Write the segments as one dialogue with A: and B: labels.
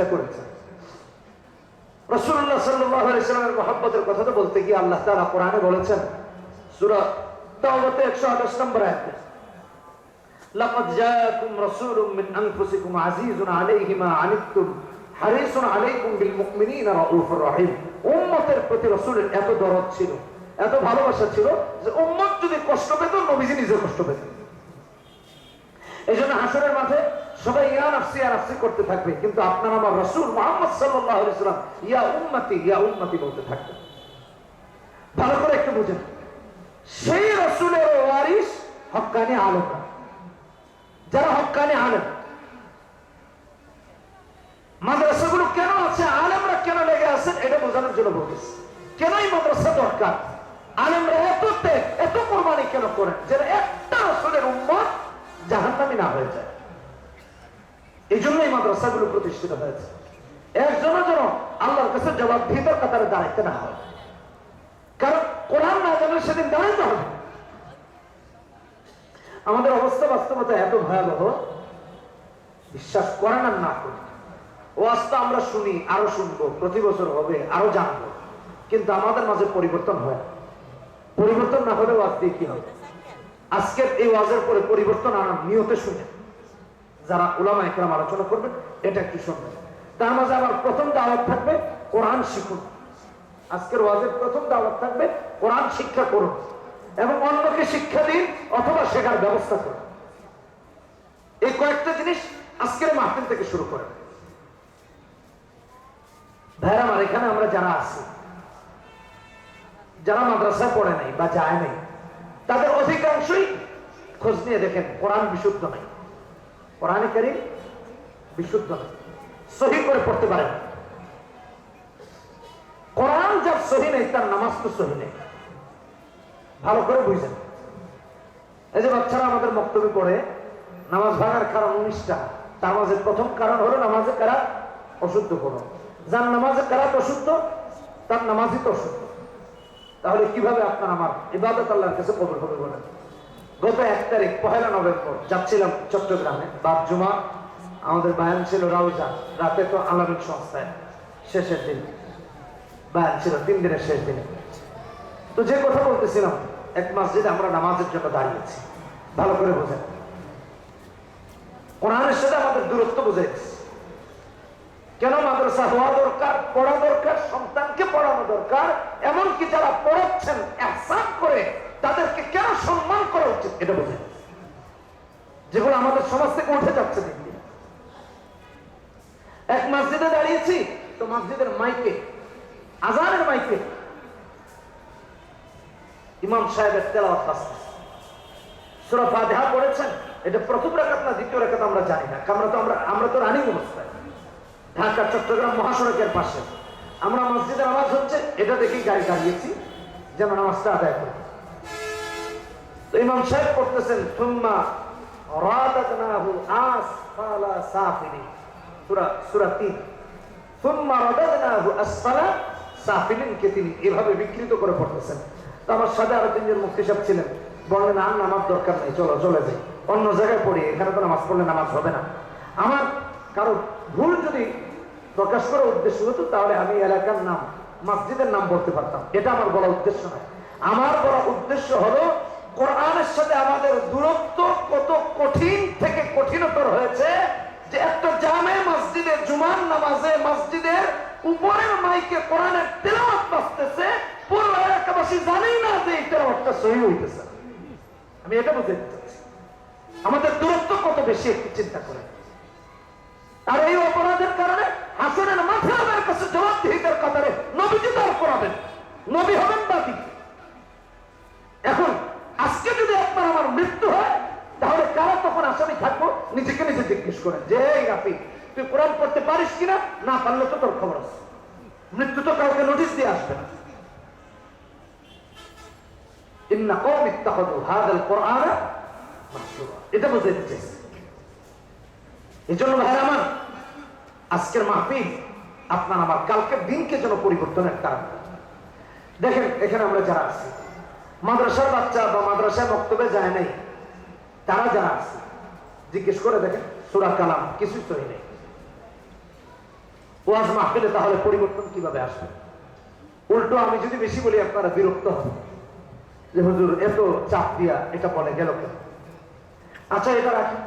A: চেষ্টা করেছেন রসুল্লাহ সাল্লামের মহাব্বতের কথা তো বলতে গিয়ে আল্লাহ তারা কোরআনে বলেছেন সুরা তাওবাতে একশো আঠাশ নম্বর আয়াতে لقد جاءكم رسول من انفسكم عزيز عليه ما عنتم حريص عليكم بالمؤمنين رؤوف رحيم উম্মতের প্রতি রাসূলের এত দরদ ছিল এত ভালোবাসা ছিল যে উম্মত যদি কষ্ট পেত নবীজি নিজে কষ্ট পেতেন এই জন্য হাসরের মাঠে সবাই ইয়া নাফসি ইয়া নাফসি করতে থাকবে। কিন্তু আপনার আমার রসুল মোহাম্মদ সাল্লাম ইয়া ইয়া বলতে থাকবেন ভালো করে একটু বুঝেন। সেই রসুলের ওয়ারিস হক্কানি আলমরা যারা হক্কানি আলেম, মাদ্রাসাগুলো কেন আছে, আলেমরা কেন লেগে আছেন, এটা বোঝানোর জন্য বলতেছি। কেন এই মাদ্রাসা দরকার? আলেমরা এত ত্যাগ, এত কোরবানি কেন করেন? যেন একটা রসুলের উম্মত জাহান্নামি না হয়ে যায়। এই জন্য মাদ্রাসাগুলো প্রতিষ্ঠিত হয়েছে। একজনের যেন আল্লাহর কাছে জবাব ভিতর কাতারে দাঁড়াইতে না হয় কারণ কোরআন না জানলে সেদিন দাঁড়াইতে হবে। আমাদের অবস্থা বাস্তবতা এত ভয়াবহ, বিশ্বাস করেন আর না করি ও আস্তে আমরা শুনি, আরও শুনব, প্রতি বছর হবে, আরও জানব। কিন্তু আমাদের মাঝে পরিবর্তন হয়। পরিবর্তন না হলে ওয়াজ দিয়ে কি হবে? আজকের এই ওয়াজের পরে পরিবর্তন আনার নিয়তে শুনে। যারা ওলামা একরাম আলোচনা করবেন এটা একটু শুনবেন তার মাঝে আমার প্রথম দাওয়াত থাকবে, কোরআন শিখুন। আজকের ওয়াজের প্রথম দাওয়াত থাকবে, কোরআন শিক্ষা করুন। এবং অন্যকে শিক্ষা দিন, অথবা শেখার ব্যবস্থা করুন। এই কয়েকটা জিনিস আজকের মাহফিল থেকে শুরু করেন। ভাইরা আমার, এখানে আমরা যারা আছি, যারা মাদ্রাসায় পড়ে নাই বা যায় নাই, তাদের অধিকাংশই খোঁজ নিয়ে দেখেন, কোরআন বিশুদ্ধ নাই। কোরআনে কারিম বিশুদ্ধ সহি করে পড়তে পারে না কোরআন যার সহি নেই, তার নামাজ তো সহি নেই। ভালো করে বুঝেন। এই যে বাচ্চারা আমাদের বক্তব্য পড়ে, নামাজ ভাঙার কারণ উনিশটা। তার মাঝে প্রথম কারণ হলো নামাজে কারা অশুদ্ধ করো যার নামাজে কারা অশুদ্ধ, তার নামাজই তো অশুদ্ধ। তাহলে কীভাবে আপনার আমার ইবাদত আল্লাহর কাছে কবর হবে বলেন? গত এক তারিখ, পহেলা নভেম্বর, যাচ্ছিলাম চট্টগ্রামে। বাদ জুমা, আমাদের বায়ান ছিল রাউজা। রাতে তো আলামিক সংস্থায়, শেষের দিন। বায়ান ছিল তিন দিনের শেষ দিনে। তো যে কথা বলতেছিলাম, এক মসজিদে আমরা নামাজের জন্য দাঁড়িয়েছি। ভালো করে বোঝেন। কোরআনের সাথে আমাদের দূরত্ব বুঝাইছি কেন মাদ্রাসা হওয়া দরকার, পড়া দরকার, সন্তানকে পড়ানো দরকার, এমনকি যারা পড়াচ্ছেন, এহসান করে তাদেরকে কেন সম্মান করা উচিত এটা বোঝেন যেগুলো আমাদের সমাজ থেকে উঠে যাচ্ছে দিন এক মসজিদে দাঁড়িয়েছি, তো মসজিদের মাইকে, আজানের মাইকে ইমাম সাহেবের তেলাওয়াত বাজতেছে সূরা ফাতিহা পড়েছেন, এটা প্রথম রাকাত না দ্বিতীয় রাকাত আমরা জানি না আমরা তো আমরা আমরা তো রানিং অবস্থায়। ঢাকা, চট্টগ্রাম মহাসড়কের পাশে। আমরা মসজিদের আওয়াজ হচ্ছে, এটা দেখেই গাড়ি দাঁড়িয়েছি, যেন নামাজটা আদায় করি। ইমাম সাহেব পড়তেছেন থুম্মা রাদাদনাহু আসফালা সাফিলি সূরা সূরা 3 থুম্মা রাদাদনাহু আসফালা সাফিলিনকে তিনি এভাবে বিকৃত করে পড়তেছেন। তো আমার সাথে আরও তিনজন মুফতি সাহেব ছিলেন। বললেন, আর নামাজ দরকার নেই, চলো, চলে যাই। অন্য জায়গায় পড়ি, এখানে তো নামাজ পড়লে নামাজ হবে না। আমার কারও ভুল যদি প্রকাশ করার উদ্দেশ্য হতো, তাহলে আমি এলাকার নাম, মসজিদের নাম বলতে পারতাম। এটা আমার বলা উদ্দেশ্য নয়। আমার বলা উদ্দেশ্য হলো কোরআনের সাথে আমাদের দূরত্ব কত কঠিন থেকে কঠিনতর হয়েছে যে একটা জামে মসজিদে জুমার নামাজে মসজিদের উপরের মাইকে কোরআনের তেলাওয়াত বাজতেছে, পুরো এলাকাবাসী জানেই না যে এই তেলাওয়াতটা সহি হইতেছে। আমি এটা বুঝতে চাচ্ছি। আমাদের দূরত্ব কত বেশি একটু চিন্তা করে আর এই অপরাধের কারণে হাসনের মাঠে আমার কাছে জবাবদিহিতার কাতারে নবীজি দাঁড় করাবেন। নবী হবেন বাদী এখন আজকে যদি আপনার আমার মৃত্যু হয়, তাহলে কারা তখন আসামি থাকব? নিজেকে নিজে জিজ্ঞেস করেন যে রাফি তুই কোরআন পড়তে পারিস কিনা? না পারলে তো তোর খবর আছে। মৃত্যু তো কাউকে নোটিশ দিয়ে আসবে না। এটা বুঝাইতে চাইছি এই জন্য আমার, আজকের মাহফিল আপনার আমার কালকের দিনকে যেন পরিবর্তনের কারণ দেখেন, এখানে আমরা যারা আছি মাদ্রাসার বাচ্চা বা মাদ্রাসায় বক্তব্যে যায় নাই, তারা যারা আছে, জিজ্ঞেস করে দেখেন, সুরা কালাম, কিছুই তৈরি নেই। ওয়াজ মাহফিলে তাহলে পরিবর্তন কীভাবে আসবে? উল্টো আমি যদি বেশি বলি, আপনারা বিরক্ত হন। যে হুজুর, এত চাপ দিয়া এটা বলে গেল কেন? আচ্ছা এটা রাখি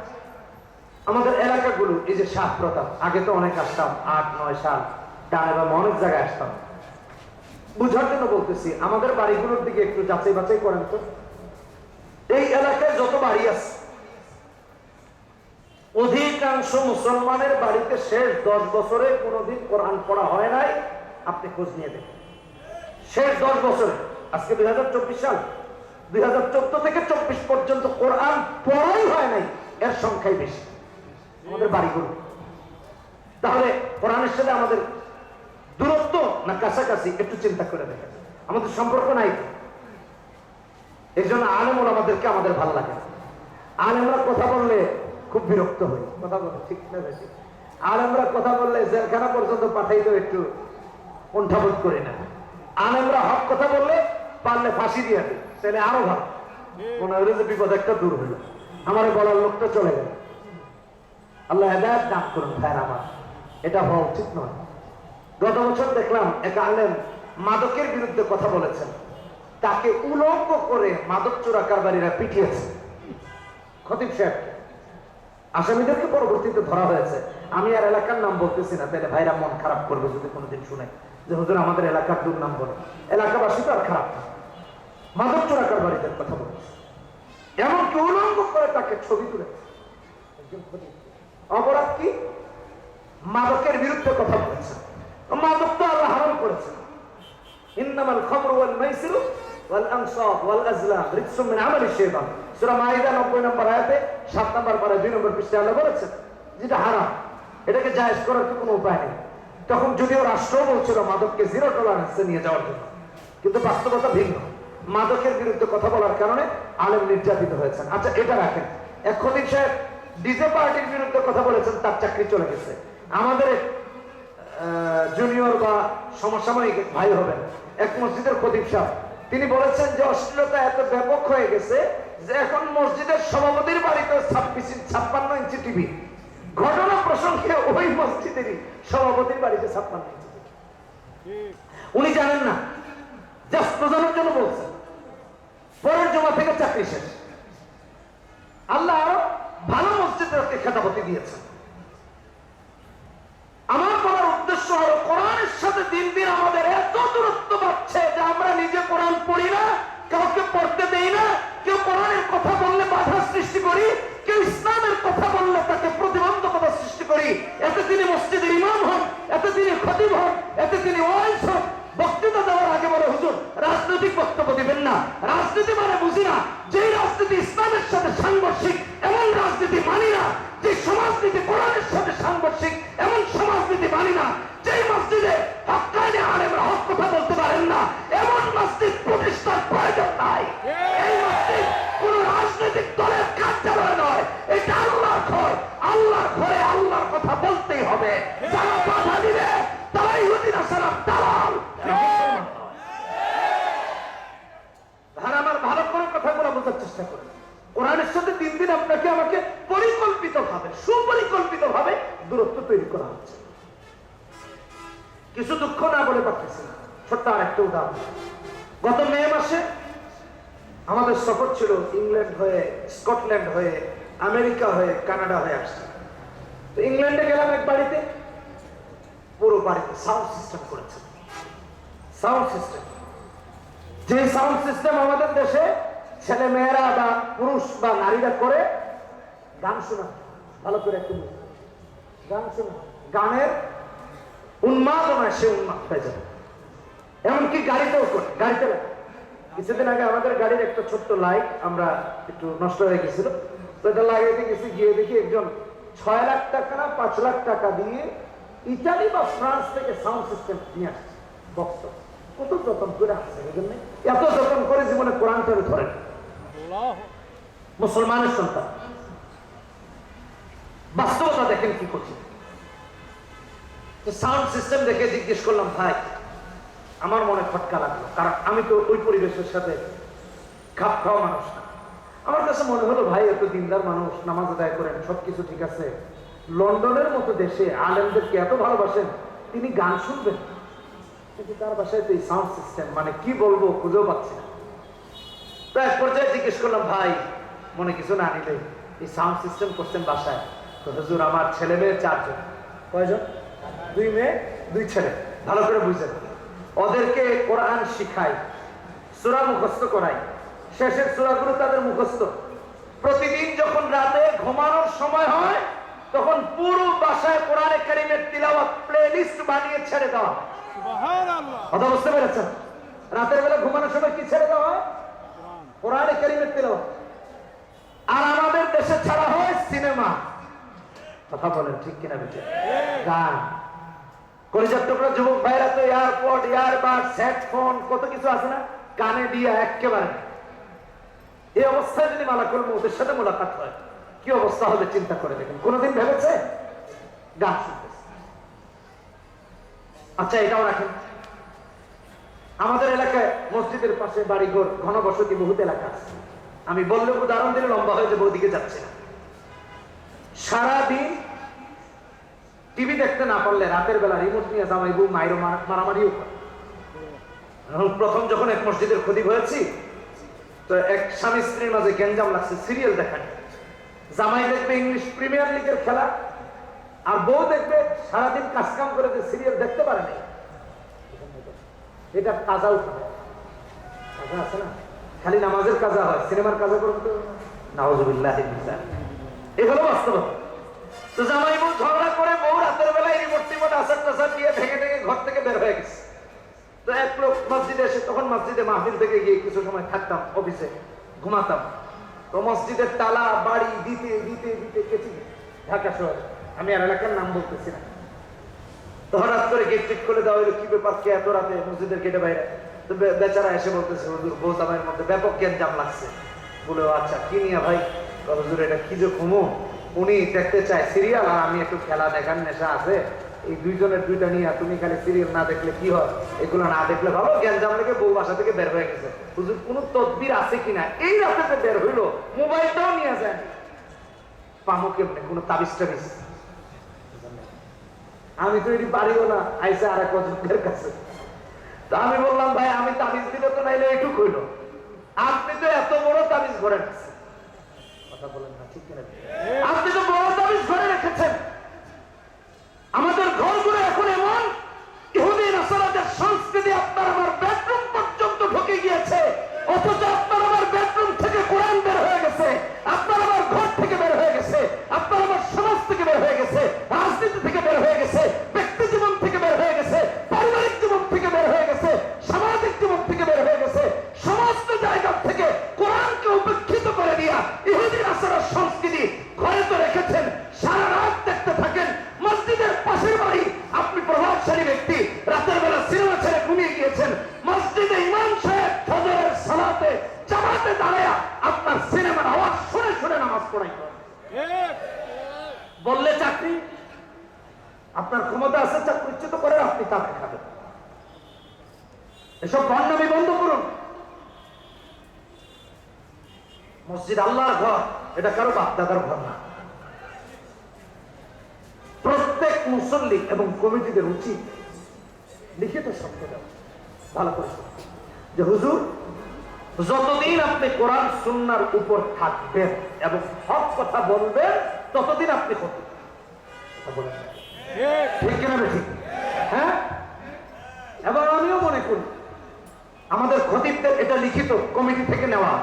A: আমাদের এলাকাগুলো, এই যে শাহ প্রতাপ, আগে তো অনেক আসতাম, আট, নয় সাল, ডানে বা অনেক জায়গায় আসতাম। বুঝার জন্য বলতেছি, আমাদের বাড়িগুলোর দিকে একটু যাচাই বাছাই করেন তো। এই এলাকায় যত বাড়ি আছে, অধিকাংশ মুসলমানের বাড়িতে শেষ দশ বছরে কোনোদিন কোরআন পড়া হয় নাই, আপনি খোঁজ নিয়ে দেখেন। শেষ দশ বছরে, আজকে দুই হাজার চব্বিশ সাল, দুই হাজার চোদ্দ থেকে চব্বিশ পর্যন্ত কোরআন পড়াই হয় নাই, এর সংখ্যাই বেশি। আমাদের বাড়িগুলো। তাহলে কোরআনের সাথে আমাদের দূরত্ব না কাছাকাছি একটু চিন্তা করে দেখেন। আমাদের সম্পর্ক নাই। এই জন্য আলেমুল আমাদেরকে আমাদের ভালো লাগে। আলেমরা কথা বললে খুব বিরক্ত হই কথা বলে, ঠিক না বেশি আলেমরা কথা বললে জেলখানা পর্যন্ত পাঠাইতে একটু কণ্ঠাবোধ করি না। আলেমরা হক কথা বললে পারলে ফাঁসি দিয়ে দিই তাহলে আরও ভালো। মনে হইল যে বিপদ একটা দূর হইল আমার বলার লোকটা চলে গেল। আল্লাহ হেদায়ত দান করুন ভাইয়ের আমার। এটা হওয়া উচিত নয়। গত বছর দেখলাম এক আলেম মাদকের বিরুদ্ধে কথা বলেছেন। তাকে উলঙ্গ করে মাদক চোরা কারবারীরা পিটিয়েছে। খতিব সাহেব, আসামিদেরকে পরবর্তীতে ধরা হয়েছে। আমি আর এলাকার নাম বলতেছি না, তাহলে ভাইরা মন খারাপ করবে যদি কোনোদিন শুনে যে হুজুর আমাদের এলাকার দুর্নাম বলে। এলাকাবাসী তো আর খারাপ না। মাদক চোরা কারবারীদের কথা বলছে এমনকি উলঙ্গ করে তাকে ছবি তুলে। অপরাধ কি? মাদকের বিরুদ্ধে কথা বলেছেন। মাদক তো আল্লাহ হারাম করেছেন খামরু ওয়াল মাইসিরু ওয়াল আনসাব ওয়াল আজলাম। রিজসুম আমালি শাইতান। সূরা মাইদা 90 নম্বর আয়াতে 7 নম্বর পারা 2 নম্বর পৃষ্ঠায় আল্লাহ বলেছেন, যেটা হারাম, এটাকে কোনো উপায় নেই। তখন যদিও রাষ্ট্র বলছিল মাদককে জিরো টলারেন্সে নিয়ে যাওয়ার জন্য, কিন্তু বাস্তবতা ভিন্ন। মাদকের বিরুদ্ধে কথা বলার কারণে আলেম নির্যাতিত হয়েছেন। আচ্ছা এটা রাখেন। খতিব সাহেব, ডিজে পার্টির বিরুদ্ধে কথা বলেছেন, তার চাকরি চলে গেছে। আমাদের জুনিয়র বা সমসাময়িক ভাই হবেন। এক মসজিদের খতিব সাহেব তিনি বলেছেন যে অশ্লীলতা এত ব্যাপক হয়ে গেছে যে এখন মসজিদের সভাপতির বাড়িতে ছাব্বিশ ছাপ্পান্ন ইঞ্চি টিভি। ঘটনা প্রসঙ্গে ওই মসজিদেরই সভাপতির বাড়িতে ছাপ্পান্ন ইঞ্চি উনি জানেন না। জাস্ট বোঝানোর জন্য বলছেন। পরের জমা থেকে চাকরি শেষ। আল্লাহ ভালো মসজিদকে খেতাপতি দিয়েছেন। আমার বলার উদ্দেশ্য হলো, কোরআনের সাথে দিন দিন আমাদের এত দূরত্ব পাচ্ছে যে আমরা নিজে কোরআন পড়ি না, কাউকে পড়তে দেই না, কেউ কোরআনের কথা বললে বাধা সৃষ্টি করি, কেউ ইসলামের কথা বললে তাকে প্রতিবন্ধকতা সৃষ্টি করি। এতে তিনি মসজিদের ইমাম হন, এতে তিনি খতিব হন, এতে তিনি ওয়াইস হন বক্তৃতা দেওয়ার আগে বলে, হুজুর, রাজনৈতিক বক্তব্য দিবেন না। রাজনীতি মানে বুঝি না। যেই রাজনীতি ইসলামের সাথে সাংঘর্ষিক, এমন রাজনীতি মানি না। যে সমাজনীতি কোরআনের সাথে সাংঘর্ষিক, এমন সমাজনীতি মানি না। যেই মসজিদে হকানে আলেমরা হক কথা বলতে পারেন না, এমন মসজিদ প্রতিষ্ঠার প্রয়োজন নাই। এই মসজিদ কোন রাজনৈতিক দলের কার্যালয় নয়। এটা আল্লাহর ঘর। আল্লাহর ঘরে আল্লাহর কথা বলতেই হবে। স্কটল্যান্ড হয়ে আমেরিকা হয়ে কানাডা হয়ে আসছে। তো ইংল্যান্ডে গেলাম এক বাড়িতে। পুরো বাড়িতে সাউন্ড সিস্টেম করেছে। সাউন্ড সিস্টেম যে সাউন্ড সিস্টেম আমাদের দেশে ছেলে মেয়েরা বা পুরুষ বা নারীরা করে, গান শোনা ভালো করে একটু গান শোনা গানের উন্মাদনায় সে উন্মাদ হয়ে যাবে এমনকি গাড়িতেও করে, গাড়িতে লাগে। কিছুদিন আগে আমাদের গাড়ির একটা ছোট্ট লাইট আমরা একটু নষ্ট হয়ে গেছিল। তো এটা লাগাইতে গেছি, গিয়ে দেখি একজন ছয় লাখ টাকা না পাঁচ লাখ টাকা দিয়ে ইতালি বা ফ্রান্স থেকে সাউন্ড সিস্টেম নিয়ে আসছে, বক্স কত যতন করে আসছে, বুঝলেন না? এত যতন করে জীবনে কোরআন ধরে। ধরেন মুসলমানের সন্তান। বাস্তবতা দেখেন কি করছে। সাউন্ড সিস্টেম দেখে জিজ্ঞেস করলাম, ভাই আমার মনে খটকা লাগল, কারণ আমি তো ওই পরিবেশের সাথে খাপ খাওয়া মানুষ না। আমার কাছে মনে হলো, ভাই, এত দিনদার মানুষ, নামাজ আদায় করেন, সবকিছু ঠিক আছে। লন্ডনের মতো দেশে আলেমদেরকে এত ভালোবাসেন, তিনি গান শুনবেন কিন্তু তার বাসায় তো এই সাউন্ড সিস্টেম মানে কি বলব, খুঁজেও পাচ্ছি না। তো এক পর্যায়ে জিজ্ঞেস করলাম, ভাই, মনে কিছু না নিলে এই সাউন্ড সিস্টেম করছেন বাসায়? তো হুজুর, আমার ছেলে মেয়ে চারজন। কয়জন? দুই মেয়ে, দুই ছেলে। ভালো করে বুঝছেন ওদেরকে কোরআন শিখাই সুরা মুখস্থ করাই শেষের সুরাগুলো তাদের মুখস্থ। প্রতিদিন যখন রাতে ঘুমানোর সময় হয় তখন পুরো বাসায় কোরআনে কারিমের তিলাওয়াত প্লেলিস্ট বানিয়ে ছেড়ে দেওয়া। কথা বুঝতে পেরেছেন? রাতের বেলা ঘুমানোর সময় কি ছেড়ে দেওয়া হয়? কোরআনে কারিমের তিলাওয়াত। আর আমাদের দেশে ছাড়া হয় সিনেমা। কথা বলেন ঠিক কিনা বেঁচে গান। যুবক তো এয়ারপোর্ট সেট ফোন, কত কিছু আছে না? কানে দিয়ে একেবারে এই অবস্থায় যদি মালাকুল সাথে মোলাকাত হয়, কি অবস্থা হবে চিন্তা করে ভেবেছে? গান আচ্ছা এটাও রাখেন। আমাদের এলাকায় মসজিদের পাশে বাড়িঘর, ঘনবসতি বহুত এলাকা আছে। আমি বললে উদাহরণ দিলে লম্বা হয়ে যাব ওদিকে যাচ্ছে না। সারাদিন টিভি দেখতে না পারলে রাতের বেলা রিমোট নিয়ে জামাই বউ মায়ের মারামারিও প্রথম যখন এক মসজিদের ক্ষতি হয়েছি, তো এক স্বামী স্ত্রীর মাঝে গ্যাঞ্জাম লাগছে সিরিয়াল দেখা। জামাই দেখবে ইংলিশ প্রিমিয়ার লিগের খেলা, আর বউ দেখবে সারাদিন কাজ কাম করে যে সিরিয়াল দেখতে পারে নাই। এটা কাজা উঠে কাজা আছে না? খালি নামাজের কাজা হয়, সিনেমার কাজা করবে তো। নাওজুবিল্লাহ এই হলো বাস্তবতা। তো জামাই বউ ঝগড়া করে বউ রাতের বেলায় আসার টাসার দিয়ে ঘর থেকে বের হয়ে গেছে। তো এক লোক মসজিদে এসে তখন মসজিদে মাহফিল থেকে গিয়ে কিছু সময় থাকতাম, অফিসে ঘুমাতাম। তো মসজিদের তালা, বাড়ি, দিতে দিতে দিতে ঢাকা শহরে। আমি আর এলাকার নাম বলতেছি না। তো হঠাৎ করে গেট দেওয়া হলো, কি ব্যাপার, কে এত রাতে মসজিদের গেটে বাইরে? তো বেচারা এসে বলতেছে বউ জামাইয়ের মধ্যে ব্যাপক জ্ঞান লাগছে। বলে আচ্ছা কি নিয়ে ভাই? এটা কি যে ঘুমো? উনি দেখতে চায় সিরিয়াল আর আমি একটু খেলা দেখার নেশা আছে। এই দুইজনের দুইটা নিয়ে তুমি খালি সিরিয়াল না দেখলে কি হয়? এগুলো না দেখলে ভালো জ্ঞান জাম লেগে বউ বাসা থেকে বের হয়ে গেছে। হুজুর, কোনো তদবির আছে কিনা? এই রাতে বের হইল, মোবাইলটাও নিয়ে যায় পামো কেমনে? কোনো তাবিজ টাবিজ? আমি তো এটি পারিও না, আইসা আর এক অযোগ্যের কাছে। তো আমি বললাম, ভাই, আমি তাবিজ দিলে তো নাইলে একটু কইল আপনি তো এত বড় তাবিজ ঘরে কথা বলেন না, ঠিক কিনা? আপনি তো বড় দাবি ধরে রেখেছেন। আমাদের ঘরগুলো এখন এমন ইহুদিন আসলাদের সংস্কৃতি আপনার আমার বেডরুম পর্যন্ত ঢুকে গিয়েছে। অথচ আপনার সুন্নার উপর থাকবেন এবং হক কথা বলবেন, ততদিন আপনি বলেন ঠিক কিনা ঠিক হ্যাঁ? এবং আমিও মনে করি, আমাদের খতিবদের এটা লিখিত কমিটি থেকে নেওয়া,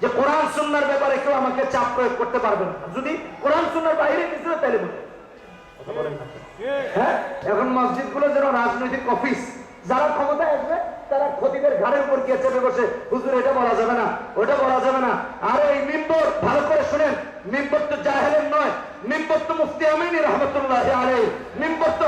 A: যে কোরআন সুন্নার ব্যাপারে কেউ আমাকে চাপ প্রয়োগ করতে পারবে না। যদি কোরআন সুন্নার বাইরে কিছু তাহলে হ্যাঁ? এখন মসজিদগুলো যেন রাজনৈতিক অফিস, যারা ক্ষমতায় আসবে তারা খতিবের ঘাড়ের উপর গিয়ে চেপে বসে, হুজুর, এটা বলা যাবে না, ওটা বলা যাবে না। আর এই মিম্বর, ভালো করে শুনেন, মিম্বর তো জাহেলের নয়, মিম্বর তো মুফতি রহমতুল্লাহ আলাই মিম্বর তো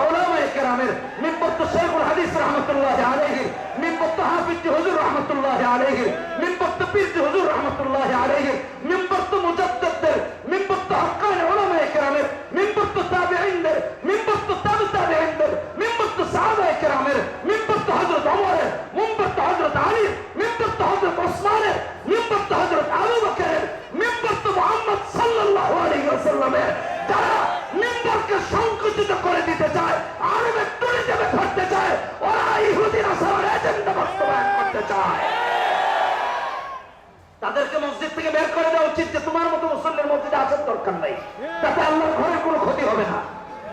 A: মিম্বর তো শেখুল হাদিস রহমতুল্লাহ আলাইহি, মিম্বর তো হাফিজ হুজুর রহমতুল্লাহ আলাইহি, মিম্বর তো পীর হুজুর রহমতুল্লাহ আলাইহি, মিম্বর তো মুজাদ্দিদদের, মিম্বর তো ওলামায়ে মিম্বস্তু তাবেঈনদের মিম্বস্তু তাবে তাবেঈনদের মিম্বস্তু সাহাবায়ে কেরামের মিম্বস্তু হযরত ওমরের মিম্বস্তু হযরত আলী মিম্বস্তু হযরত ওসমানের মিম্বস্তু হযরত আবু বকরের মিম্বস্তু মুহাম্মদ সাল্লাল্লাহু আলাইহি ওয়াসাল্লামের যারা মিম্বরকে সংকুচিত করে দিতে চায় আরবে তুলে দেবে করতে চায় ওরা ইহুদিরা সারা এজেন্ডা বাস্তবায়ন করতে চায় থেকে বের করে দেওয়া উচিত যে তোমার মতো মুসল্লির মসজিদে আসার দরকার নাই। তাতে আল্লাহর ঘরে কোনো ক্ষতি হবে না।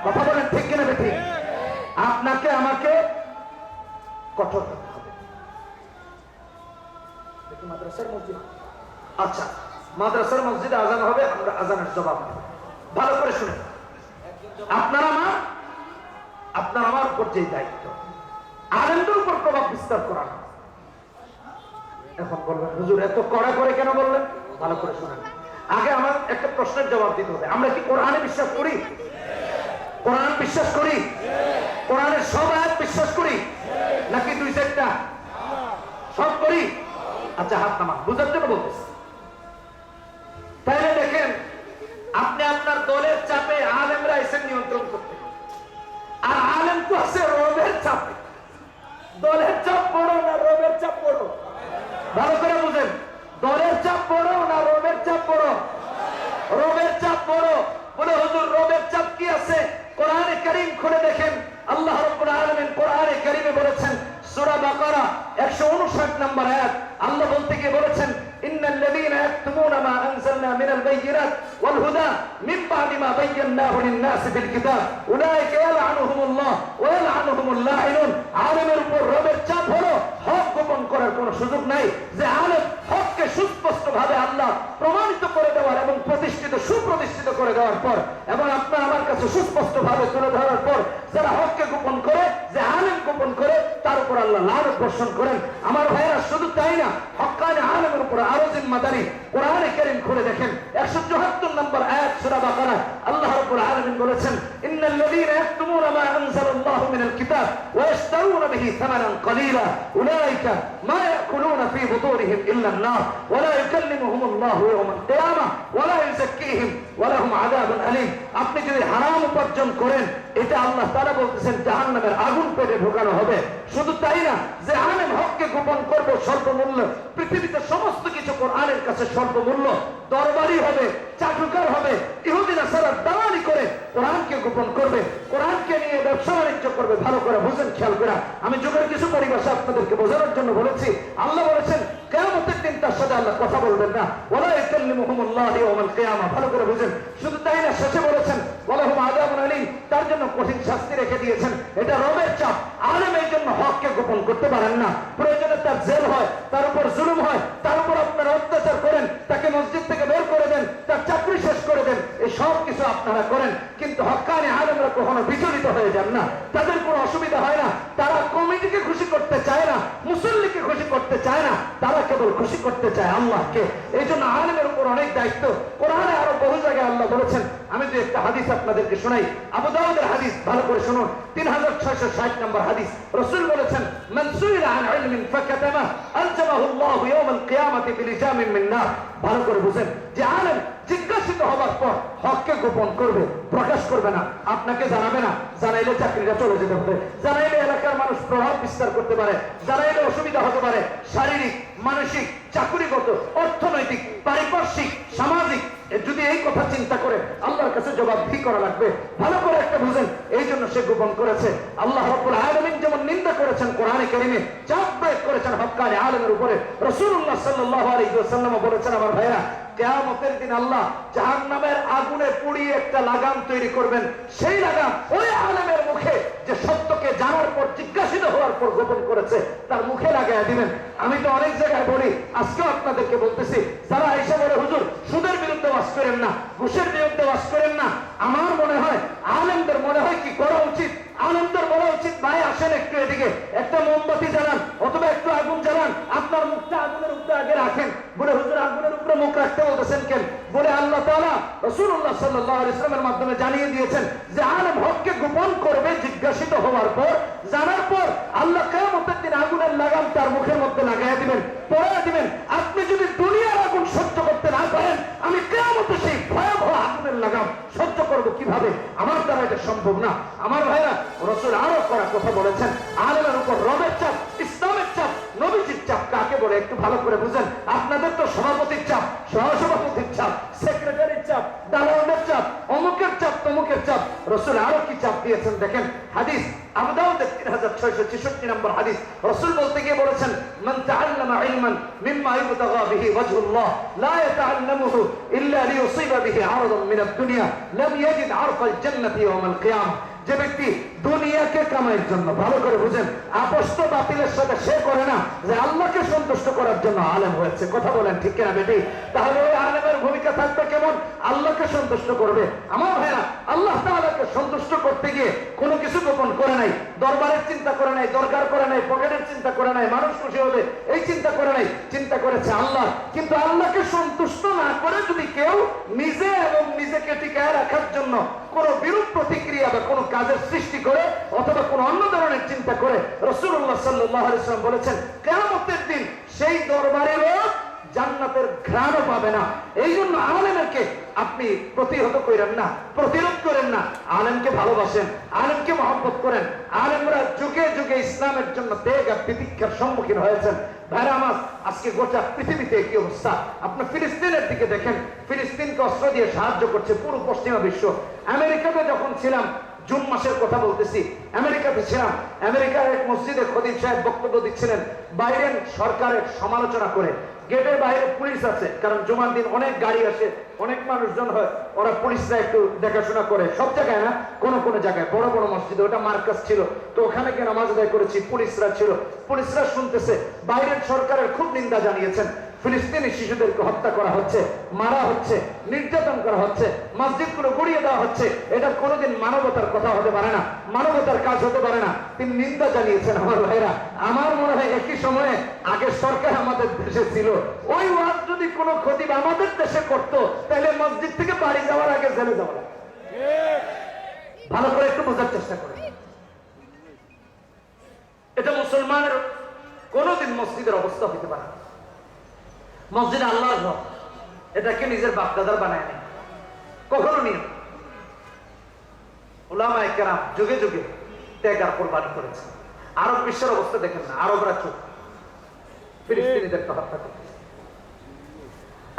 A: কথা বলেন ঠিক কিনা ঠিক আপনাকে, আমাকে কঠোর হতে হবে। মাদ্রাসার মসজিদ। আচ্ছা মাদ্রাসার মসজিদে আজান হবে, আমরা আজানের জবাব ভালো করে আমার, আপনার আমার উপর যে দায়িত্ব। আনন্দের উপর প্রভাব বিস্তার করানো। এখন বলবেন, হুজুর, এত কড়া করে কেন বললেন? ভালো করে শোনেন। আগে আমার একটা প্রশ্নের জবাব দিতে হবে। আমরা কি কোরআনে বিশ্বাস করি? কোরআন বিশ্বাস করি? কোরআনের সব আয়াত বিশ্বাস করি? নাকি দুই চারটা? সব করি? আচ্ছা হাত নামা বুঝার জন্য বলতেছি। বলেছেন সূরা বাকারা 159 নম্বর আয়াত। আল্লাহ বলতে গিয়ে বলেছেন ইয়াকতুমুনা মা আনজালনা মিনাল বাইয়িনাত ওয়াল হুদা মিন বা'দি মা বায়্যানাহু লিন-নাস ফিল কিতাব। উলাইকা ইয়ালআনুহুমুল্লাহ ওয়া ইয়ালআনুহুমুল লাঈনুন আলেমের উপর রবের চাপ হলো হক গোপন করার কোনো সুযোগ নাই, যে আলেম হককে সুস্পষ্ট ভাবে আল্লাহ প্রমাণিত করে দেওয়ার এবং প্রতিষ্ঠিত, সুপ্রতিষ্ঠিত করে দেওয়ার পর, এবং আপনার আমার কাছে সুস্পষ্ট ভাবে তুলে ধরার পর, যারা হককে গোপন করে, যে আলেম গোপন করে, তার উপর আল্লাহ লাল বর্ষণ করেন। আমার ভাইয়েরা, শুধু তাই না হকানে আলেমের উপর আরও জিম্মাদারি কোরআনে কেরিম খুলে দেখেন। 174 নম্বর আয়াত সূরা বাকারা আল্লাহ রাব্বুল আলামিন বলেছেন ইন্নাল্লাযীনা ইয়াকতুমুনা মা আনজালাল্লাহু মিনাল কিতাব ওয়া ইয়াশতারুনা বিহি থামানান কলিলা উলাইকা মা ইয়াকুলুনা ফি বুতুনিহিম ইল্লা النار ولا يكلمهم الله يوم القيامة ولا يزكيهم ولهم عذاب أليم আপনি যদি হারাম উপার্জন করেন এটা আল্লাহ তাআলা বলতেছেন জাহান্নামের আগুন পেটে ঢোকানো হবে শুধু তাই না যে আলেম হককে গোপন করবে স্বল্প মূল্য পৃথিবীতে সমস্ত কিছু কোরআনের কাছে স্বল্প মূল্য দরবারি হবে, চাটুকার হবে ইহুদিনা সারা দালালি করে কোরআনকে গোপন করবে, কোরআনকে নিয়ে ব্যবসা বাণিজ্য করবে, ভালো করে বুঝেন খেয়াল করে। আমি যুগের কিছু পরিভাষা আপনাদেরকে বোঝানোর জন্য বলেছি। আল্লাহ বলেছেন, কেয়ামতের দিন তার সাথে আল্লাহ কথা বলবেন না। ওলা কিয়ামা। ভালো করে বুঝেন। শুধু তাই না, শেষে বলেছেন আলীম। তার জন্য কঠিন শাস্তি রেখে দিয়েছেন। এটা রবের চাপ। আলেম এই জন্য হককে গোপন করতে পারেন না। প্রয়োজনে তার জেল হয়, তার উপর জুলুম হয়, তার উপর সব কিছু আপনারা করেন, কিন্তু হক্কানি আলেমরা কখনো বিচলিত হয়ে যান না। তাদের কোনো অসুবিধা হয় না। তারা কমিটিকে খুশি করতে চায় না, মুসল্লিকে খুশি করতে চায় না, তারা কেবল খুশি করতে চায় আল্লাহকে। এই জন্য আলেমের উপর অনেক দায়িত্ব। কোরআনে আরও বহু জায়গায় আল্লাহ বলেছেন, আমি যে একটা হাদিস আপনাদেরকে শোনাই। আবু দাউদের হাদিস, ভালো করে শুনুন। তিন হাজার ছয়শো ষাট নম্বর হাদিস। রসুল বলেছেন মনসুইল আন ইলমিন ফাকাতামা আলজামাহু আল্লাহু কিয়ামাতি বিলিজামিন মিন ভালো করে বুঝেন যে আলেম জিজ্ঞাসিত হবার পর হককে গোপন করবে, প্রকাশ করবে না, আপনাকে জানাবে না, জানাইলে চাকরিটা চলে যেতে হবে। জানাইলে এলাকার মানুষ প্রভাব বিস্তার করতে পারে, জানাইলে অসুবিধা হতে পারে। শারীরিক, মানসিক চাকুরিগত, অর্থনৈতিক, পারিপার্শ্বিক, সামাজিক যদি এই কথা চিন্তা করে, আল্লাহর কাছে জবাবদিহি করা লাগবে? ভালো করে একটা বুঝেন, এই জন্য সে গোপন করেছে। আল্লাহ রাব্বুল আলামিন যেমন নিন্দা করেছেন কোরআনে কারিমে, চাপ প্রয়োগ করেছেন হক্কানি আলেমের উপরে। রাসূলুল্লাহ সাল্লাল্লাহু আলাইহি বলেছেন, আমার ভাইরা কেয়ামতের দিন আল্লাহ জাহান্নামের আগুনে পুড়িয়ে একটা লাগাম তৈরি করবেন। সেই লাগাম ওই আলমের মুখে যে সত্যকে জানার পর, জিজ্ঞাসিত হওয়ার পর গোপন করেছে, তার মুখে লাগাই দিবেন। আমি তো অনেক জায়গায় বলি আজকেও আপনাদেরকে বলতেছি, যারা এসে বলে, হুজুর, সুদের বিরুদ্ধে বাস করেন না, ঘুষের বিরুদ্ধে বাস করেন না। আমার মনে হয়, আলেমদের মনে হয় কি করা উচিত? আনন্দের বলা উচিত। ভাই, আসেন একটু এদিকে। একটা মোমবাতি জ্বালান, অথবা একটু আগুন জ্বালান। আপনার মুখটা আগুনের উপরে আগে রাখেন। বলে, হুজুর, আগুনের উপরে মুখ রাখতে বলতেছেন কেন? বলে, আল্লাহ তাআলা রাসূলুল্লাহ সাল্লাল্লাহু আলাইহি ওয়াসাল্লামের মাধ্যমে জানিয়ে দিয়েছেন যে, আলেম হককে গোপন করবে, জিজ্ঞাসিত হওয়ার পর, জানার পর আল্লাহ কিয়ামতের দিন আগুনের লাগাম তার মুখের মধ্যে লাগাইয়া দিবেন, পড়াইয়া দিবেন। আপনি যদি দুনিয়ার আগুন সহ্য করতে না পারেন, আমি কেয়ামতে সেই ভয়াবহ আগুনের লাগাম সহ্য করব কীভাবে? এটা সম্ভব না। আমার ভাইরা, রসুল আরও করা কথা বলেছেন। আলেমের উপর রবের চাপ, ইসলামের চাপ, নবীজির চাপ কাকে বলে একটু ভালো করে বুঝেন? আপনাদের তো সভাপতির চাপ, সহসভাপতির চাপ, সেক্রেটারির চাপ, দালালের চাপ, অমুকের চাপ, তমুকের চাপ। রসুল আরও কি চাপ দিয়েছেন দেখেন? হাদিস, আবু দাউদের 3666 নম্বর হাদিস। রসুল বলতে গিয়ে বলেছেন, মান علما مما يبتغى به وجه الله لا يتعلمه إلا ليصيب به عرضا من الدنيا. لم يجد عرض الجنة يوم القيامة. جبتي দুনিয়াকে কামাইয়ের জন্য, ভালো করে বুঝেন। আপস্ত বাতিলের সাথে সে করে না যে আল্লাহকে সন্তুষ্ট করার জন্য আলেম হয়েছে। কথা বলেন ঠিক কিনা বেটি? তাহলে ওই আলেমের ভূমিকা থাকবে কেমন? আল্লাহকে সন্তুষ্ট করবে। আমার ভাইরা, আল্লাহ তাআলাকে সন্তুষ্ট করতে গিয়ে কোনো কিছু গোপন করে নাই। দরবারের চিন্তা করে নাই, দরকার করে নাই, পকেটের চিন্তা করে নাই, মানুষ খুশি হবে এই চিন্তা করে নাই, চিন্তা করেছে আল্লাহ। কিন্তু আল্লাহকে সন্তুষ্ট না করে যদি কেউ নিজে এবং নিজেকে টিকায় রাখার জন্য কোনো বিরূপ প্রতিক্রিয়া বা কোনো কাজের সৃষ্টি করে অথবা কোনো অন্য ধরনের চিন্তা করে রসুল্লাহ সাল্লাম বলেছেন কেমতের দিন সেই দরবারেরও জান্নাতের ঘ্রাণও পাবে না। এই জন্য আলেমকে আপনি প্রতিহত করেন না, প্রতিরোধ করেন না। আলেমকে ভালোবাসেন, আলেমকে মহব্বত করেন। আলেমরা যুগে যুগে ইসলামের জন্য ত্যাগ আর তিতিক্ষার সম্মুখীন হয়েছেন। ভাইরা আমার, আজকে গোটা পৃথিবীতে কি অবস্থা। আপনি ফিলিস্তিনের দিকে দেখেন, ফিলিস্তিনকে অস্ত্র দিয়ে সাহায্য করছে পুরো পশ্চিমা বিশ্ব। আমেরিকাতে যখন ছিলাম জুন মাসের কথা বলতেছি। আমেরিকাতে ছিলাম আমেরিকার এক মসজিদে খদিম সাহেব বক্তব্য দিচ্ছিলেন, বাইডেন সরকারের সমালোচনা করে। গেটের বাইরে পুলিশ আছে, কারণ জুমার দিন অনেক গাড়ি আসে, অনেক মানুষজন হয়, ওরা পুলিশরা একটু দেখাশোনা করে। সব জায়গায় না, কোন কোন জায়গায়। বড় বড় মসজিদে, ওটা মার্কাস ছিল। তো ওখানে গিয়ে নামাজ আদায় করেছি, পুলিশরা ছিল। পুলিশরা শুনতেছে বাইরের সরকারের খুব নিন্দা জানিয়েছেন। ফিলিস্তিনি শিশুদেরকে হত্যা করা হচ্ছে, মারা হচ্ছে, নির্যাতন করা হচ্ছে, মসজিদগুলো গুড়িয়ে দেওয়া হচ্ছে, এটা কোনোদিন মানবতার কথা হতে পারে না, মানবতার কাজ হতে পারে না। তিনি নিন্দা জানিয়েছেন আমার ভাইরা। আমার মনে হয় একই সময়ে আগের সরকার আমাদের দেশে ছিল। ওই ওয়াজ যদি কোনো ক্ষতি আমাদের দেশে করত, তাহলে মসজিদ থেকে বাড়ি যাওয়ার আগে জেলে যাওয়া ভালো করে একটু বোঝার চেষ্টা করে এটা মুসলমানের কোনোদিন মসজিদের অবস্থা হতে পারে না। মসজিদ আল্লাহর ঘর। এটাকে নিজের বাপদাদার বানায় নেই কখনো নিয়ম। ওলামা একরাম যুগে যুগে ত্যাগ আর কোরবানি করেছে। আরব বিশ্বের অবস্থা দেখেন না আরবরা চুপ ফিলিস্তিনিদেরকে হত্যা করতে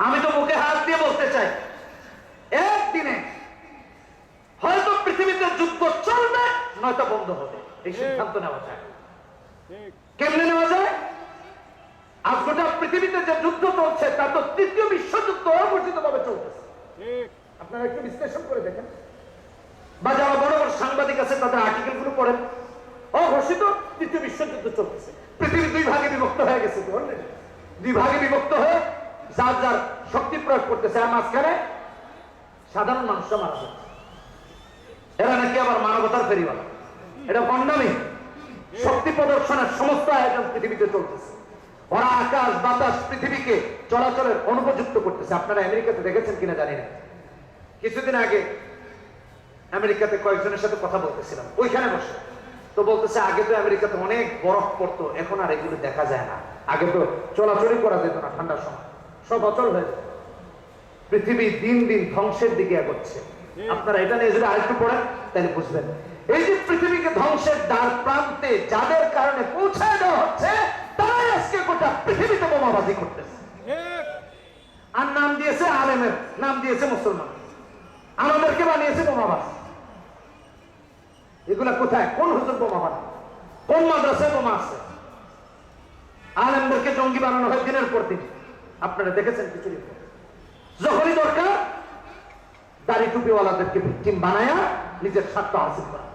A: আমি তো মুখে হাত দিয়ে বলতে চাই একদিনে হয়তো পৃথিবীতে যুদ্ধ চলবে নয়তো বন্ধ হবে। এই সিদ্ধান্ত নেওয়া যায়। কেমনে নেওয়া যায়? পৃথিবীতে যে যুদ্ধ চলছে তা তো তৃতীয় বিশ্বযুদ্ধ অঘোষিত ভাবে চলতেছে আপনারা একটু বিশ্লেষণ করে দেখেন। বা যারা বড় বড় সাংবাদিক আছে তাদের আর্টিকেলগুলো পড়েন। অঘোষিত তৃতীয় বিশ্বযুদ্ধ চলতেছে। পৃথিবী দুই ভাগে বিভক্ত হয়ে গেছে তো দুই ভাগে বিভক্ত হয়ে যার যার শক্তি প্রয়োগ করতেছে। আর মাঝখানে সাধারণ মানুষরা মারা যাচ্ছে। এরা নাকি আবার মানবতার ফেরিওয়ালা। এটা কন্ডামি। শক্তি প্রদর্শনের সমস্ত আয়োজন পৃথিবীতে চলতেছে। ওরা আকাশ, বাতাস, পৃথিবীকে চলাচলের অনুপযুক্ত করতেছে। আপনারা আমেরিকাতে দেখেছেন কিনা জানি না। কিছুদিন আগে আমেরিকাতে কয়েকজনের সাথে কথা বলতেছিলাম। ওইখানে বসে। তো বলতেছে, আগে তো আমেরিকাতে অনেক বরফ পড়তো, এখন আর এগুলো দেখা যায় না। আগে তো চলাচলই করা যেত না ঠান্ডার সময়। সব অচল হয়ে যেত পৃথিবী দিন দিন ধ্বংসের দিকে এগোচ্ছে। আপনারা এটা নিয়ে যদি আরেকটু পড়েন, তাহলে বুঝবেন। এই যে পৃথিবীকে ধ্বংসের দ্বার প্রান্তে যাদের কারণে পৌঁছায় দেওয়া হচ্ছে আজকে গোটা পৃথিবীতে বোমাবাজি করতেছে। আর নাম দিয়েছে আলেমের নাম দিয়েছে মুসলমান। আমাদেরকে বানিয়েছে বোমাবাজ। এগুলা কোথায়? কোন হুজুর বোমা বানায়? কোন মাদ্রাসায় বোমা আছে? আলেমদেরকে জঙ্গি বানানো হয় দিনের পর দিন। আপনারা দেখেছেন কিছু যখনই দরকার দাড়ি টুপিওয়ালাদেরকে ভিকটিম বানায়া নিজের স্বার্থ হাসিল করা।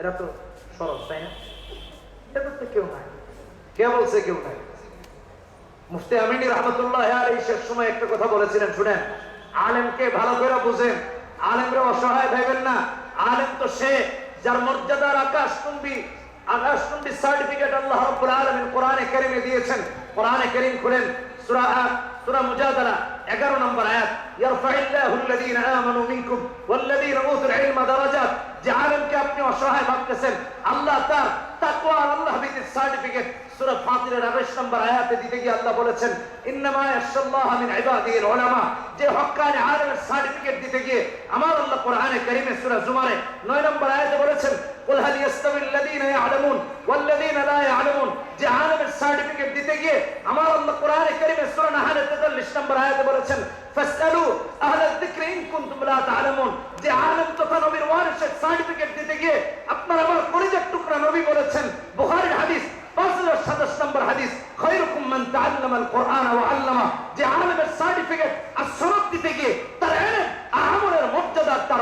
A: এরা তো সরল তাই না? এদের তো কেউ নাই। কে বলছে কেউ নাই? মুফতি আমিনী রহমতুল্লাহ এই শেষ সময় একটা কথা বলেছিলেন, শুনেন। আলেমকে ভালো করে বুঝেন। আলেমরা অসহায় ভাবেন না। আলেম তো সে যার মর্যাদার আকাশ তুমি আকাশ তুমি সার্টিফিকেট আল্লাহ রাব্বুল আলামিন কোরআনে কারিমে দিয়েছেন। কোরআনে কারীম খুলেন সূরা সূরা মুজাদালা 11 নম্বর আয়াত। ইয়ারফাইল্লাহু আল্লাযীনা আমানু মিনকুম ওয়াল্লাযীনা উতুল ইলমা দারাজাত। যে আলেমকে আপনি অসহায় ভাবতেছেন, আল্লাহ তার তাকওয়া, আল্লাহ সার্টিফিকেট সূরা ফাতিরের 28 নম্বর আয়াতে দিতে গিয়ে আল্লাহ বলেছেন, ইন্নামা ইয়াশাল্লাহ মিন ইবাদিল উলামা যে হক্কানি আলেমের সার্টিফিকেট দিতে গিয়ে আমার আল্লাহ কোরআনে কারীমে সূরা জুমারে 9 নম্বর আয়াতে বলেছেন, কুল হাল ইয়াস্তাবি আল্লাযীনা ইয়ালামুন ওয়াল্লাযীনা লা ইয়ালামুন যে আলেমের সার্টিফিকেট দিতে গিয়ে আমার আল্লাহ কোরআনে কারীমে সূরা নাহলে 43 নম্বর আয়াতে বলেছেন, ফাসআলু আহলাল যিকরি ইন কুনতুম লা তা'লামুন যে আলেম তথা নবীর ওয়ারিসের সার্টিফিকেট দিতে গিয়ে আপনার আমার কলিজার টুকরা নবী বলেছেন, বুখারীর হাদিস পাঁচ হাজার সাতাশ নম্বর হাদিস, খৈরকুম মান যে আলেমের সার্টিফিকেট আর সনদ দিতে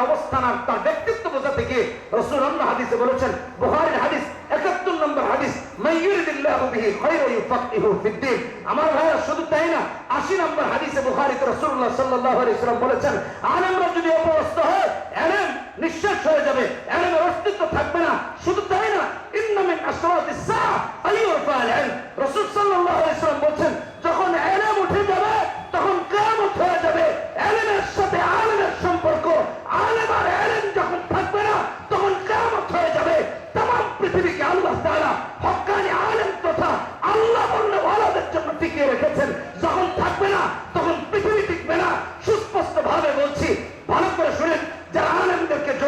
A: অবস্থান তার ব্যক্তিত্ব বোঝাতে গিয়ে হাদিসে বলেছেন, বুখারীর হাদিস 71 নম্বর হাদিস মাইয়ুরিদিল্লাহু বিহি খায়রা ইউফাক্কিহু ফিদ্দিন আমার ভাইরা, শুধু তাই না 80 নম্বর হাদিসে বুখারীতে রাসূলুল্লাহ সাল্লাল্লাহু আলাইহি বলেছেন, আলেমরা যদি অপরস্ত হয় নিঃশেষ হয়ে যাবে ইলমের অস্তিত্ব থাকবে না শুধু তাই না ইন্না মিন আশরাতিস সাআ আইয়ুরফাল ইলম রাসূল সাল্লাল্লাহু আলাইহি সাল্লাম বলেন যখন ইলম উঠে যাবে তখন কিয়ামত হয়ে যাবে ইলমের সাথে আলেমের সম্পর্ক আলেম আর ইলম যখন থাকবে না তখন কিয়ামত হয়ে যাবে तमाम পৃথিবীকে আল্লাহ তাআলা হক্কানি আলেম তথা আল্লাহ বললে ওয়ালাদের জন্য টিকিয়ে রেখেছেন যখন থাকবে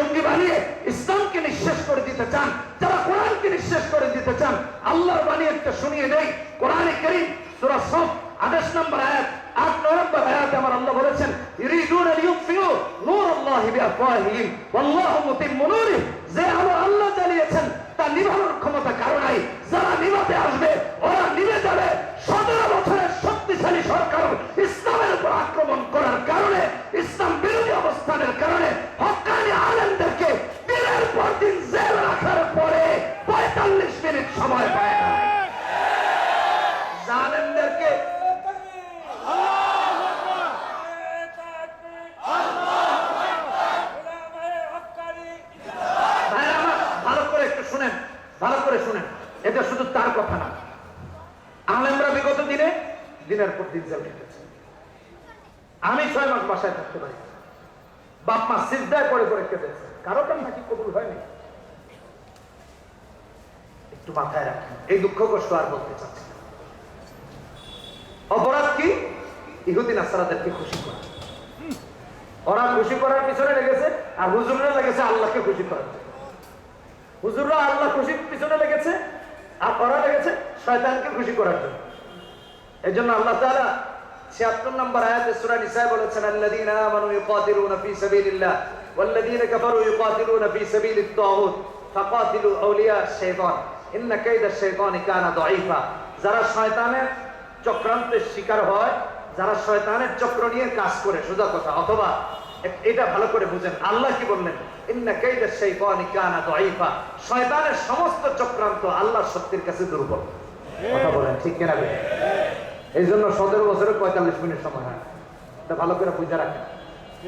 A: জঙ্গি বানিয়ে ইসলামকে নিঃশেষ করে দিতে চান, যারা কোরআনকে নিঃশেষ করে দিতে চান, আল্লাহর বাণী একটা শুনিয়ে দেই। কোরআনে করিম সূরা সফ আঠাশ নম্বর আয়াত, আট নম্বর আয়াতে আমার আল্লাহ বলেছেন, ইরিদুন নূরাল্লাহি বিআফওয়াহিহিম নূরিহি। যে আলো আল্লাহ জ্বালিয়েছেন তা নিভানোর ক্ষমতা কারও নাই। যারা নিভাতে আসবে, ওরা নিভে যাবে। সতেরো বছরের শক্তিশালী সরকার ইসলামের উপর আক্রমণ করার কারণে, ইসলাম বিরোধী অবস্থানের কারণে দিনের দিন জেল রাখার পরে পঁয়তাল্লিশ মিনিট সময় পায়। করে করে এটা শুধু তার কথা না। আলেমরা বিগত দিনে দিনের পর দিন আমি ছয় মাস বাসায় থাকতে পারি। বাপ মা সিজদায় পড়ে পড়ে কেঁদেছে। কারোটার নাকি কবুল হয়নি। একটু মাথায় রাখেন। এই দুঃখ কষ্ট আর বলতে চাচ্ছি অপরাধ কি? ইহুদিন আসারাদেরকে খুশি করা। ওরা খুশি করার পিছনে লেগেছে আর হুজুররা লেগেছে আল্লাহকে খুশি করার। হুজুররা আল্লাহ খুশির পিছনে লেগেছে আর ওরা লেগেছে শয়তানকে খুশি করার জন্য। এই জন্য আল্লাহ তাআলা 76 নম্বর আয়াতে সূরা নিসা বলেছেন, আল্লাযীনা আমানু ইউকাতিলুনা ফি সাবিলিল্লাহ ওয়াল্লাযীনা কাফারু ইউকাতিলুনা ফি সাবিলিত তাগুত, ফাকাতিলু আউলিয়া আশ-শাইতান যারা শয়তানের চক্রান্তের শিকার হয়, যারা শয়তানের চক্র নিয়ে কাজ করে, সোজা কথা, অথবা এটা ভালো করে বুঝেন। আল্লাহ কি বললেন? সমস্ত চক্রান্ত শক্তির কাছে দুর্বল। কথা বলেন, ঠিক এই জন্য সতেরো বছরে পঁয়তাল্লিশ মিনিট সময় হয়। এটা ভালো করে বুঝে রাখেন।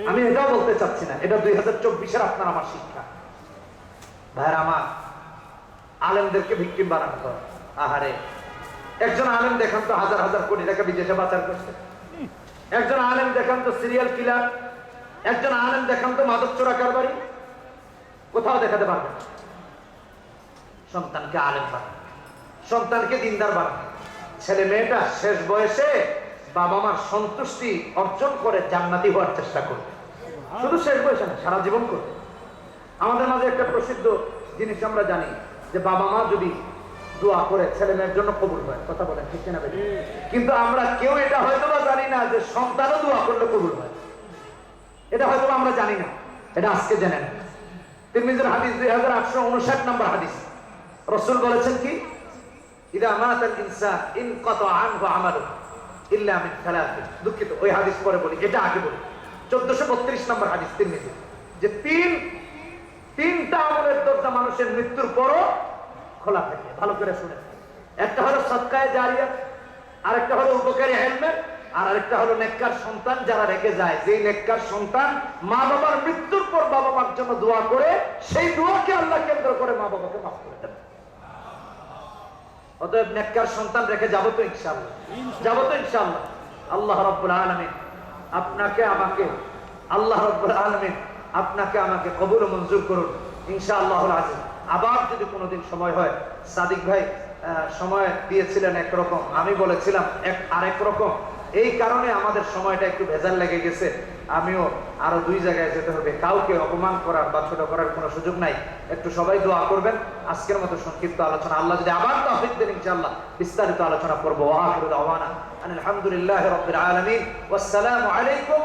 A: আমি এটাও বলতে চাচ্ছি না। এটা দুই হাজার চব্বিশের আপনার আমার শিক্ষা। ভাইয়ের, আমার আলেমদেরকে ভিক্টিম বানানো হয়। আহারে। একজন আলেম দেখান তো হাজার হাজার কোটি টাকা বিদেশে পাচার করছে। একজন আলেম দেখান তো সিরিয়াল কিলার। একজন আলেম দেখান তো মাদক চোরা কারবারি। কোথাও দেখাতে পারবে। সন্তানকে আলেম বানান সন্তানকে দিনদার বানান ছেলে মেয়েটা শেষ বয়সে বাবা মার সন্তুষ্টি অর্জন করে জান্নাতি হওয়ার চেষ্টা করবে। শুধু শেষ বয়সে না, সারা জীবন করবে। আমাদের মাঝে একটা প্রসিদ্ধ জিনিস আমরা জানি যে বাবা মা যদি দোয়া করে ছেলে মেয়ের জন্য কবুল হয়, কথা বলেন ঠিক না কিন্তু আমরা কেউ এটা হয়তো বা জানি না যে সন্তানও দোয়া করলে কবুল হয়। এটা হয়তো আমরা জানি না, এটা আজকে জেনে নেন। তিরমিজের হাদিস দুই হাজার আটশো উনষাট নম্বর হাদিস। রসুল বলেছেন কি? দুঃখিত, ওই বলি, এটা আগে বলি। 1432 নম্বর যে তিন, তিনটা আমলের দরজা মানুষের মৃত্যুর পরও খোলা থাকে, ভালো করে শুনে। একটা হলো সৎকায় জারিয়া, আরেকটা হলো উপকারী হেলমেট, আর আরেকটা হলো নেককার সন্তান যারা রেখে যায়। যেই নেককার সন্তান মা বাবার মৃত্যুর পর বাবা মার জন্য দোয়া করে, সেই দোয়াকে আল্লাহ কেন্দ্র করে মা বাবাকে মাফ করে দেন। অতএব নেককার সন্তান রেখে যাব তো ইনশাআল্লাহ। যাব তো ইনশাআল্লাহ। আল্লাহ রব্বুল আলামিন আপনাকে আমাকে, আল্লাহ রব্বুল আলামিন আপনাকে আমাকে কবুল মঞ্জুর করুন। ইনশাআল্লাহ আবার যদি কোনোদিন সময় হয়, সাদিক ভাই সময় দিয়েছিলেন একরকম, আমি বলেছিলাম এক, আরেক রকম। এই কারণে আমাদের সময়টা একটু ভেজাল লেগে গেছে। আমিও আরও দুই জায়গায় যেতে হবে। কাউকে অপমান করার বা ছোট করার কোনো সুযোগ নাই। একটু সবাই দোয়া করবেন। আজকের মতো সংক্ষিপ্ত আলোচনা। আল্লাহ যদি আবার তৌফিক দেন, ইনশাআল্লাহ বিস্তারিত আলোচনা করব। আলহামদুলিল্লাহি রাব্বিল আলামিন। আলাইকুম